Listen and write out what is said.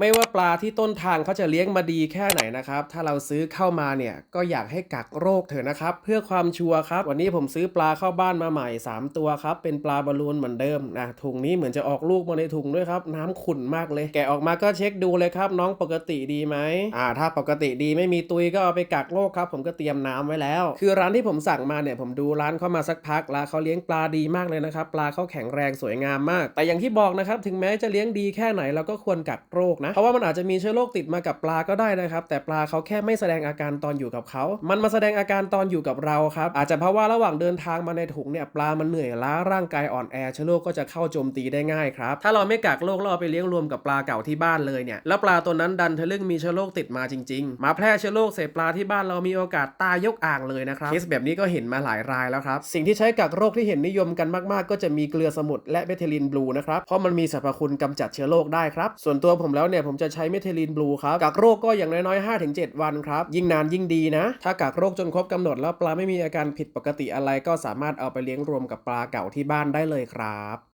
ไม่ว่าปลาที่ต้นทางเขาจะเลี้ยงมาดีแค่ไหนนะครับ ถ้าเราซื้อเข้ามาเนี่ยก็อยากให้กักโรคเถอะนะครับ เพื่อความชัวร์ครับ วันนี้ผมซื้อปลาเข้าบ้านมาใหม่ 3 ตัวครับ เป็นปลาบอลลูนเหมือนเดิมนะถุงนี้เหมือนจะออกลูกมาในถุงด้วยครับ น้ำขุ่นมากเลย แกะออกมาก็เช็คดูเลยครับ น้องปกติดีไหมอ่า ถ้าปกติดีไม่มีตุยก็เอาไปกักโรคครับ ผมก็เตรียมน้ำไว้แล้ว คือร้านที่ผมสั่งมาเนี่ยผมดูร้านเข้ามาสักพักแล้วเขาเลี้ยงปลาดีมากเลยนะครับ ปลาเขาแข็งแรงสวยงามมาก แต่อย่างที่บอกนะครับถึงแม้จะเลี้ยงดีแค่ไหนเราก็ควรกักโรคนะ เพราะว่ามันอาจจะมีเชื้อโรคติดมากับปลาก็ได้นะครับ แต่ปลาเขาแค่ไม่แสดงอาการตอนอยู่กับเขา มันมาแสดงอาการตอนอยู่กับเราครับ อาจจะเพราะว่าระหว่างเดินทางมาในถุงเนี่ยปลามันเหนื่อยล้าร่างกายอ่อนแอเชื้อโรคก็จะเข้าโจมตีได้ง่ายครับ ถ้าเราไม่กักโรคเราไปเลี้ยงรวมกับปลาเก่าที่บ้านเลยเนี่ย แล้วปลาตัวนั้นดันทะลึ่งมีเชื้อโรคติดมาจริง ๆ มาแพร่เชื้อโรคใส่ปลาที่บ้านเรามีโอกาสตายยกอ่างเลยนะครับเคสแบบนี้ก็เห็นมาหลายรายแล้วครับ สิ่งที่ใช้กักโรคที่เห็นนิยมกันมากๆ ก็จะมีเกลือสมุทรและเมทิลินบลูนะครับ เพราะมันมีสรรพคุณกำจัดเชื้อโรคได้ครับ ส่วนตัวผมแล้วเนี่ยผมจะใช้เมทิลีนบลูครับกักโรคก็อย่างน้อยๆ5-7 วันครับยิ่งนานยิ่งดีนะ ถ้ากักโรคจนครบกำหนดแล้วปลาไม่มีอาการผิดปกติอะไรก็สามารถเอาไปเลี้ยงรวมกับปลาเก่าที่บ้านได้เลยครับ